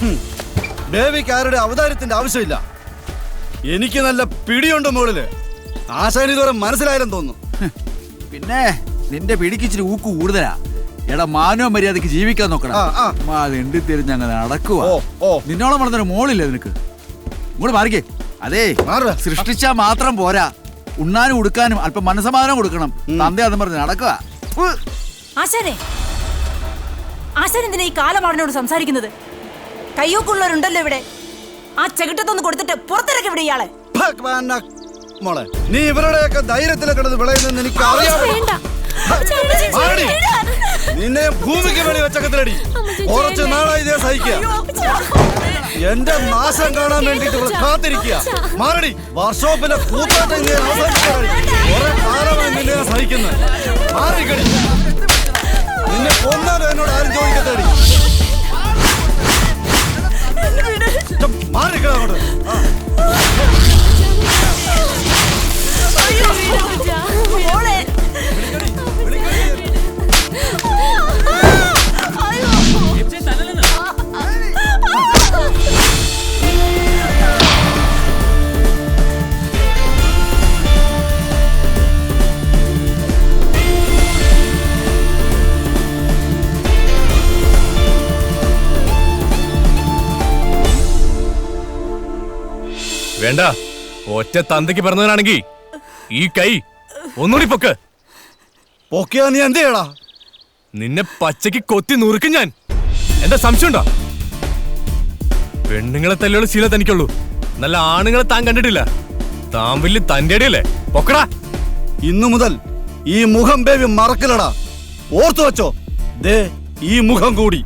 ഹും. ബേബിക്ക് ആരുടെ അവതാരത്തിന്റെ ആവശ്യമില്ല. എനിക്ക് നല്ല പിടിയുണ്ട് മുകളിൽ ആശാൻ ഇതുവരെ മനസ്സിലായാലും തോന്നുന്നു. പിന്നെ നിന്റെ പിടിക്ക് ഇച്ചിരി ഊക്ക് കൂടുതലാ. എടാ മാനോ മര്യാദയ്ക്ക് ജീവിക്കാൻ നോക്കണം. അതെണ്ടി. തിരിഞ്ഞ് അങ്ങനെ നടക്കുക. നിന്നോളം വളർന്നൊരു മോളില്ലേ നിനക്ക്? ഇങ്ങോട്ട് മാറിക്കേ. അതേ മാറ്. സൃഷ്ടിച്ചാ മാത്രം പോരാ. ഉണ്ണാനും ഉടുക്കാനും അല്പം മനസമാധാനം കൊടുക്കണം. തന്തേ അതും പറഞ്ഞ് നടക്കുക ആശാനെ. ആശാൻ എന്തിനാ ഈ കാലമാടനോട് സംസാരിക്കുന്നത്? കയ്യൂക്കുള്ളവരുണ്ടല്ലോ ഇവിടെ. ആ ചെകിട്ടത്തൊന്ന് കൊടുത്തിട്ട് പുറത്തിറക്കി ഇവിടെ ഇയാളെ. ഭഗവാന മോളെ നീ ഇവരുടെയൊക്കെ ധൈര്യത്തിലെ കിടന്ന് വിളയുന്നെന്ന് എനിക്ക് അറിയാം. നിന്നെ ഭൂമിക്ക് വേണ്ടി വെച്ചക്കത്തിലടി കുറച്ച് നാളായി ഇതേ സഹിക്കുക. എന്റെ നാശം കാണാൻ വേണ്ടിട്ട് കാത്തിരിക്കുക. മാറടി വർഷോപ്പിന്റെ കൂത്താട്ടം Uh. വേണ്ട. ഒറ്റ തന്തയ്ക്ക് പറഞ്ഞവനാണെങ്കി ഈ കൈ ഒന്നുകൂടി പൊക്ക്. പൊക്കിയാ നീ എന്ത് ചെയ്യടാ? നിന്നെ പച്ചയ്ക്ക് കൊത്തി നുറുക്കും ഞാൻ. എന്താ സംശയമുണ്ടോ? പെണ്ണുങ്ങളെ തല്ലുള്ള ശീലം തനിക്കുള്ളൂ. നല്ല ആണുങ്ങളെ താൻ കണ്ടിട്ടില്ല. താൻ വലിയ തന്റെ അടിയല്ലേ? പൊക്കടാ. ഇന്നു മുതൽ ഈ മുഖം ബേബി മറക്കില്ലടാ. ഓർത്തു വെച്ചോ. ദേ ഈ മുഖം കൂടി.